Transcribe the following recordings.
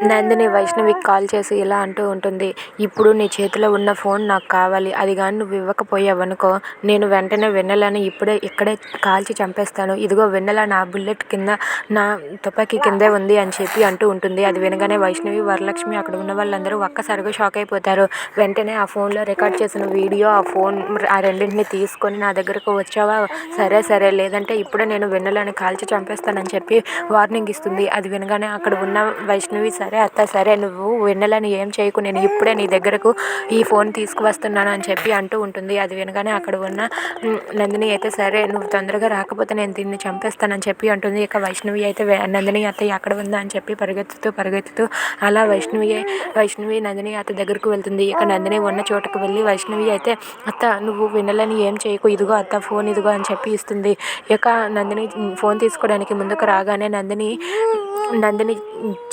Nandini వైష్ణవికి call చేసి ఇలా అంటూ ఉంటుంది. ఇప్పుడు నీ చేతిలో ఉన్న ఫోన్ నాకు కావాలి. అది కానీ నువ్వు ఇవ్వకపోయావనుకో నేను వెంటనే వెన్నెలని ఇప్పుడే ఇక్కడే కాల్చి చంపేస్తాను. ఇదిగో వెన్నెల నా బుల్లెట్ కింద నా తుపాకీ కిందే ఉంది అని చెప్పి అంటూ ఉంటుంది. అది వినగానే వైష్ణవి వరలక్ష్మి అక్కడ ఉన్న వాళ్ళందరూ ఒక్కసారిగా షాక్ అయిపోతారు. వెంటనే ఆ ఫోన్లో రికార్డ్ చేసిన వీడియో ఆ ఫోన్ ఆ రెండింటిని తీసుకొని నా దగ్గరకు వచ్చావా? సరే సరే. లేదంటే ఇప్పుడే నేను వెన్నెలని కాల్చి చంపేస్తానని చెప్పి వార్నింగ్ ఇస్తుంది. అది వినగానే అక్కడ ఉన్న వైష్ణవి సరే సరే అత్త సరే నువ్వు వెన్నెలని ఏం చేయకు నేను ఇప్పుడే నీ దగ్గరకు ఈ ఫోన్ తీసుకువస్తున్నాను అని చెప్పి అంటూ ఉంటుంది. అది వినగానే అక్కడ ఉన్న నందిని అయితే సరే నువ్వు తొందరగా రాకపోతే నేను దీన్ని చంపేస్తానని చెప్పి అంటుంది. ఇక వైష్ణవి అయితే నందిని అత్తయ్య అక్కడ ఉందా అని చెప్పి పరిగెత్తుతూ పరిగెత్తుతూ అలా వైష్ణవి వైష్ణవి నందిని అత్త దగ్గరకు వెళ్తుంది. ఇక నందిని ఉన్న చోటుకు వెళ్ళి వైష్ణవి అయితే అత్త నువ్వు వినలని ఏం చేయకు ఇదిగో అత్త ఫోన్ ఇదిగో అని చెప్పి ఇస్తుంది. ఇక నందిని ఫోన్ తీసుకోవడానికి ముందుకు రాగానే నందిని నందిని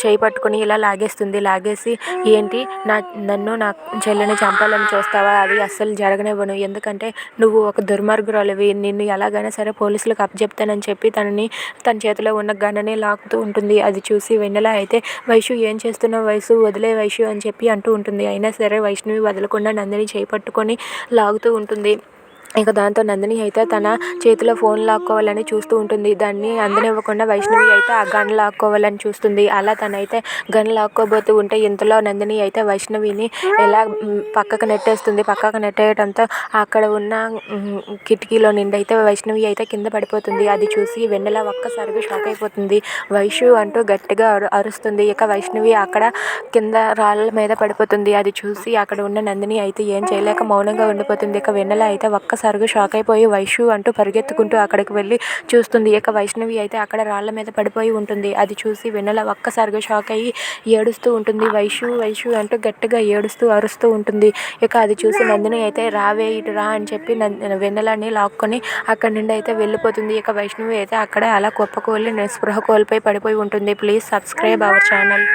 చేయి పట్టుకొని ఇలా లాగేస్తుంది లాగేసి ఏంటి నా నన్ను నా చెల్లిని చంపాలని చూస్తావా? అది అస్సలు జరగనివ్వను ఎందుకంటే నువ్వు ఒక దుర్మార్గురాలివి. నిన్ను ఎలాగైనా సరే పోలీసులకు అప్పచెప్తానని చెప్పి తనని తన చేతిలో ఉన్న గన్నని లాగుతూ ఉంటుంది. అది చూసి వెన్నెల అయితే వైషు ఏం చేస్తున్నావు వయసు వదిలే వైషు అని చెప్పి అంటూ ఉంటుంది. అయినా సరే వైష్ణవి వదలకుండా నందిని చేపట్టుకొని లాగుతూ ఉంటుంది. ఇక దాంతో నందిని అయితే తన చేతిలో ఫోన్ లాక్కోవాలని చూస్తూ ఉంటుంది. దాన్ని అందనివ్వకుండా వైష్ణవి అయితే ఆ గన్ లాక్కోవాలని చూస్తుంది. అలా తనైతే గన్ లాక్కోబోతూ ఉంటే ఇంతలో నందిని అయితే వైష్ణవిని ఎలా పక్కకు నెట్టేస్తుంది. పక్కకు నెట్టేయడంతో అక్కడ ఉన్న కిటికీలో నుండి అయితే వైష్ణవి అయితే కింద పడిపోతుంది. అది చూసి వెన్నెల ఒక్కసారిగా షాక్ అయిపోతుంది. వైషు అంటూ గట్టిగా అరు అరుస్తుంది. ఇక వైష్ణవి అక్కడ కింద రాళ్ళ మీద పడిపోతుంది. అది చూసి అక్కడ ఉన్న నందిని అయితే ఏం చేయలేక మౌనంగా ఉండిపోతుంది. ఇక వెన్నెల అయితే ఒక్కసారిగా షాక్ అయిపోయి వైషు అంటూ పరిగెత్తుకుంటూ అక్కడికి వెళ్ళి చూస్తుంది. ఇక వైష్ణవి అయితే అక్కడ రాళ్ళ మీద పడిపోయి ఉంటుంది. అది చూసి వెన్నెల ఒక్కసారిగా షాక్ అయ్యి ఏడుస్తూ ఉంటుంది. వైషు వైషు అంటూ గట్టిగా ఏడుస్తూ అరుస్తూ ఉంటుంది. ఇక అది చూసి నందిని అయితే రావే ఇటు రా అని చెప్పి నంద- వెన్నెలని లాక్కొని అక్కడి నుండి అయితే వెళ్ళిపోతుంది. ఇక వైష్ణవి అయితే అక్కడ అలా కుప్పకూలి నిస్పృహ కోల్పోయి పడిపోయి ఉంటుంది. Please subscribe our channel